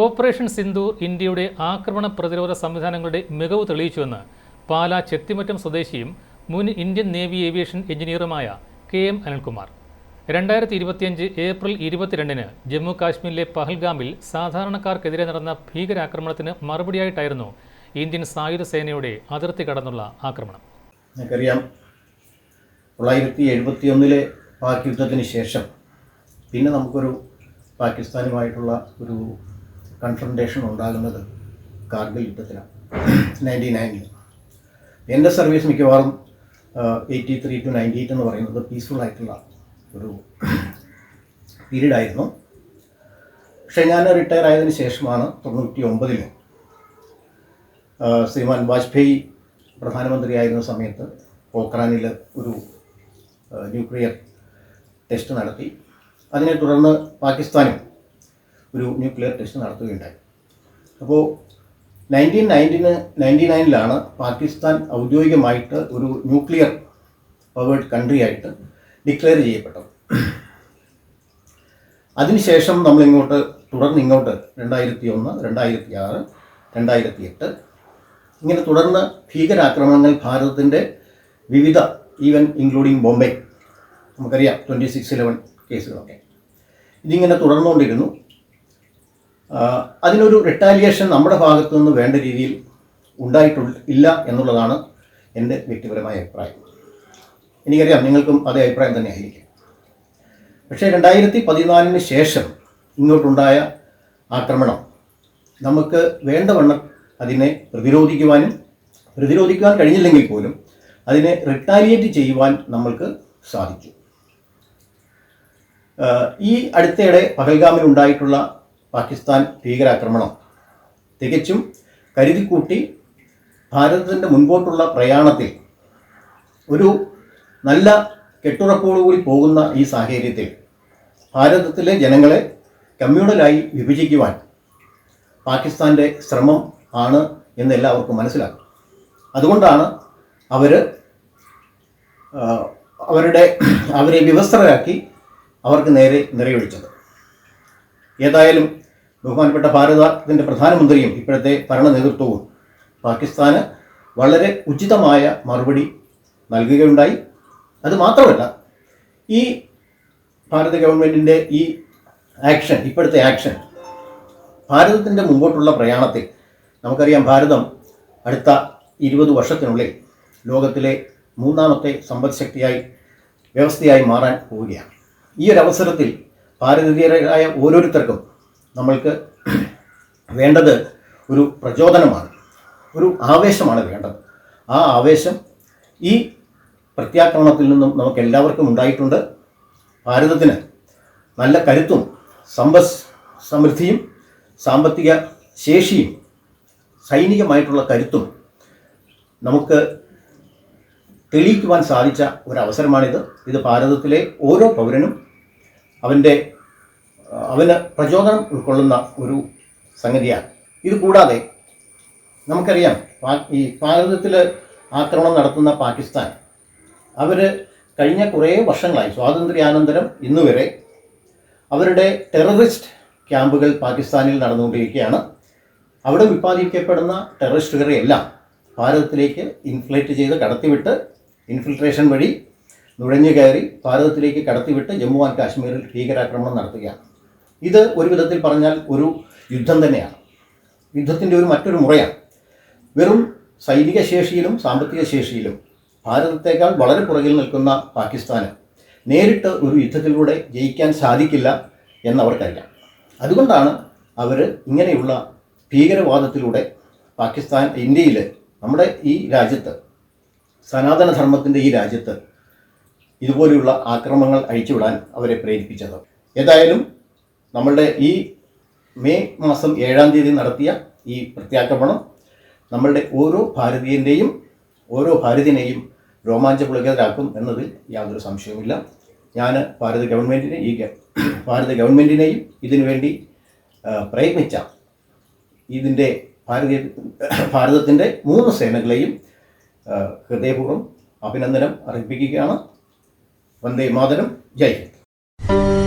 Operation Sindhu ഇന്ത്യയുടെ ആക്രമണ പ്രതിരോധ സംവിധാനങ്ങളുടെ മികവ് തെളിയിച്ചുവെന്ന് പാലാ ചെത്തിമറ്റം സ്വദേശിയും മുൻ ഇന്ത്യൻ നേവി ഏവിയേഷൻ എഞ്ചിനീയറുമായ കെ എം അനിൽകുമാർ. രണ്ടായിരത്തി ഇരുപത്തിയഞ്ച് ഏപ്രിൽ ഇരുപത്തിരണ്ടിന് ജമ്മു കാശ്മീരിലെ പഹൽഗാമിൽ സാധാരണക്കാർക്കെതിരെ നടന്ന ഭീകരാക്രമണത്തിന് മറുപടിയായിട്ടായിരുന്നു ഇന്ത്യൻ സായുധ സേനയുടെ അതിർത്തി കടന്നുള്ള ആക്രമണം. നമുക്കറിയാം തൊള്ളായിരത്തി എഴുപത്തി ഒന്നിലെ പാക് യുദ്ധത്തിന് ശേഷം പിന്നെ നമുക്കൊരു പാകിസ്ഥാനുമായിട്ടുള്ള ഒരു കൺഫ്രണ്ടേഷൻ ഉണ്ടാകുന്നത് കാർഗിൽ യുദ്ധത്തിലാണ്. നയന്റി നയനിൽ എന്റെ സർവീസ് മിക്കവാറും eighty three to ninety eight എന്ന് പറയുന്നത് പീസ്ഫുൾ ആയിട്ടുള്ള ഒരു പീരീഡ് ആയിരുന്നു. പക്ഷേ ഞാൻ റിട്ടയർ ആയതിന് ശേഷമാണ് തൊണ്ണൂറ്റി ഒമ്പതിൽ ശ്രീമാൻ വാജ്പേയി പ്രധാനമന്ത്രി പ്രധാനമന്ത്രിയായിരുന്ന സമയത്ത് പോക്രാനിൽ ഒരു ന്യൂക്ലിയർ ടെസ്റ്റ് നടത്തി. അതിനെ തുടർന്ന് പാകിസ്ഥാനും ഒരു ന്യൂക്ലിയർ ടെസ്റ്റ് നടത്തുകയുണ്ടായി. അപ്പോൾ നയന്റീൻ നയന്റീന് നയന്റി നയനിലാണ് പാകിസ്ഥാൻ ഔദ്യോഗികമായിട്ട് ഒരു ന്യൂക്ലിയർ പവേർഡ് കൺട്രി ആയിട്ട് ഡിക്ലെയർ ചെയ്യപ്പെട്ടത്. അതിനുശേഷം നമ്മളിങ്ങോട്ട് തുടർന്ന് ഇങ്ങോട്ട് രണ്ടായിരത്തി ഒന്ന് രണ്ടായിരത്തി ആറ് രണ്ടായിരത്തി എട്ട് ഇങ്ങനെ തുടർന്ന് ഭീകരാക്രമണങ്ങൾ ഭാരതത്തിന്റെ വിവിധ ഈവൻ ഇൻക്ലൂഡിങ് ബോംബെ നമുക്കറിയാം ട്വന്റി സിക്സ് ഇലവൻ കേസുകളൊക്കെ ഇതിങ്ങനെ തുടർന്നുകൊണ്ടിരുന്നു. അതിനൊരു റിട്ടാലിയേഷൻ നമ്മുടെ ഭാഗത്തു നിന്ന് വേണ്ട രീതിയിൽ ഉണ്ടായിട്ടുള്ള ഇല്ല എന്നുള്ളതാണ് എന്റെ വ്യക്തിപരമായ അഭിപ്രായം. എനിക്കറിയാം നിങ്ങൾക്കും അതേ അഭിപ്രായം തന്നെ ആയിരിക്കും. പക്ഷേ രണ്ടായിരത്തി പതിനാലിന് ശേഷം ഇങ്ങോട്ടുണ്ടായ ആക്രമണം നമുക്ക് വേണ്ടവണ്ണം അതിനെ പ്രതിരോധിക്കുവാനും പ്രതിരോധിക്കുവാൻ കഴിഞ്ഞില്ലെങ്കിൽ പോലും അതിനെ റിട്ടാലിയേറ്റ് ചെയ്യുവാൻ നമ്മൾക്ക് സാധിച്ചു. ഈ അടുത്തിടെ പഹൽഗാമിൽ ഉണ്ടായിട്ടുള്ള പാകിസ്ഥാൻ ഭീകരാക്രമണം. തികച്ചും കരുതിക്കൂട്ടി ഭാരതത്തിന്റെ മുൻപോട്ടുള്ള പ്രയാണത്തിൽ ഒരു നല്ല കെട്ടുറപ്പോടുകൂടി പോകുന്ന ഈ സാഹചര്യത്തിൽ ഭാരതത്തിലെ ജനങ്ങളെ കമ്മ്യൂണലായി വിഭജിക്കുവാൻ പാകിസ്ഥാന്റെ ശ്രമം ആണ് എന്ന് എല്ലാവർക്കും മനസ്സിലാക്കും അതുകൊണ്ടാണ് അവർ അവരുടെ അവരെ വിവസ്ത്രരാക്കി അവർക്ക് നേരെ നിറയൊഴിച്ചത്. ഏതായാലും ബഹുമാനപ്പെട്ട ഭാരതത്തിന്റെ പ്രധാനമന്ത്രിയും ഇപ്പോഴത്തെ ഭരണ നേതൃത്വവും പാകിസ്ഥാന് വളരെ ഉചിതമായ മറുപടി നൽകുകയുണ്ടായി. അത് മാത്രമല്ല ഈ ഭാരത ഗവൺമെന്റിന്റെ ഈ ആക്ഷൻ ഇപ്പോഴത്തെ ആക്ഷൻ ഭാരതത്തിന്റെ മുമ്പോട്ടുള്ള പ്രയാണത്തിൽ നമുക്കറിയാം ഭാരതം അടുത്ത ഇരുപത് വർഷത്തിനുള്ളിൽ ലോകത്തിലെ മൂന്നാമത്തെ സമ്പദ്ശക്തിയായി വ്യവസ്ഥയായി മാറാൻ പോവുകയാണ്. ഈ ഒരു അവസരത്തിൽ ഭാരതീയരായ ഓരോരുത്തർക്കും നമ്മൾക്ക് വേണ്ടത് ഒരു പ്രചോദനമാണ് ഒരു ആവേശമാണ് വേണ്ടത്. ആ ആവേശം ഈ പ്രത്യാക്രമണത്തിൽ നിന്നും നമുക്ക് എല്ലാവർക്കും ഉണ്ടായിട്ടുണ്ട്. ഭാരതത്തിന് നല്ല കരുത്തും സമ്പസ് സമൃദ്ധിയും സാമ്പത്തിക ശേഷിയും സൈനികമായിട്ടുള്ള കരുത്തും നമുക്ക് തെളിയിക്കുവാൻ സാധിച്ച ഒരവസരമാണിത്. ഇത് ഭാരതത്തിലെ ഓരോ പൗരനും അവന്റെ അവന് പ്രചോദനം ഉൾക്കൊള്ളുന്ന ഒരു സംഗതിയാണ്. ഇത് കൂടാതെ നമുക്കറിയാം ഈ ഭാരതത്തിൽ ആക്രമണം നടത്തുന്ന പാകിസ്ഥാൻ അവർ കഴിഞ്ഞ കുറേ വർഷങ്ങളായി സ്വാതന്ത്ര്യാനന്തരം ഇന്നുവരെ അവരുടെ ടെററിസ്റ്റ് ക്യാമ്പുകൾ പാകിസ്ഥാനിൽ നടന്നുകൊണ്ടിരിക്കുകയാണ്. അവിടെ ഉൽപ്പാദിപ്പിക്കപ്പെടുന്ന ടെററിസ്റ്റുകളെ എല്ലാം ഭാരതത്തിലേക്ക് ഇൻഫ്ലേറ്റ് ചെയ്ത് കടത്തിവിട്ട് ഇൻഫിൽട്രേഷൻ വഴി നുഴഞ്ഞു കയറി ഭാരതത്തിലേക്ക് കടത്തിവിട്ട് ജമ്മു ആൻഡ് കാശ്മീരിൽ ഭീകരാക്രമണം നടത്തുകയാണ്. ഇത് ഒരു വിധത്തിൽ പറഞ്ഞാൽ ഒരു യുദ്ധം തന്നെയാണ്. യുദ്ധത്തിന്റെ ഒരു മറ്റൊരു മുറയാണ്. വെറും സൈനിക ശേഷിയിലും സാമ്പത്തിക ശേഷിയിലും ഭാരതത്തേക്കാൾ വളരെ പുറകിൽ നിൽക്കുന്ന പാകിസ്ഥാന് നേരിട്ട് ഒരു യുദ്ധത്തിലൂടെ ജയിക്കാൻ സാധിക്കില്ല എന്നവർക്കറിയാം. അതുകൊണ്ടാണ് അവർ ഇങ്ങനെയുള്ള ഭീകരവാദത്തിലൂടെ പാകിസ്ഥാൻ ഇന്ത്യയിൽ നമ്മുടെ ഈ രാജ്യത്ത് സനാതനധർമ്മത്തിന്റെ ഈ രാജ്യത്ത് ഇതുപോലെയുള്ള ആക്രമണങ്ങൾ അഴിച്ചുവിടാൻ അവരെ പ്രേരിപ്പിച്ചത്. ഏതായാലും നമ്മളുടെ ഈ മെയ് മാസം ഏഴാം തീയതി നടത്തിയ ഈ പ്രത്യാക്രമണം നമ്മളുടെ ഓരോ ഭാരതീയന്റെയും ഓരോ ഭാരതീയനെയും രോമാഞ്ചപുളകരാക്കും എന്നതിൽ യാതൊരു സംശയവുമില്ല. ഞാൻ ഭാരത ഗവൺമെന്റിനെ ഈ ഭാരത ഗവൺമെന്റിനെയും ഇതിനുവേണ്ടി പ്രയത്നിച്ച ഇതിന്റെ ഭാരതീയ ഭാരതത്തിന്റെ മൂന്ന് സേനകളെയും ഹൃദയപൂർവം അഭിനന്ദനം അർപ്പിക്കുകയാണ് വന്ദേ മാതരം. ജയ് ഹിന്ദ്.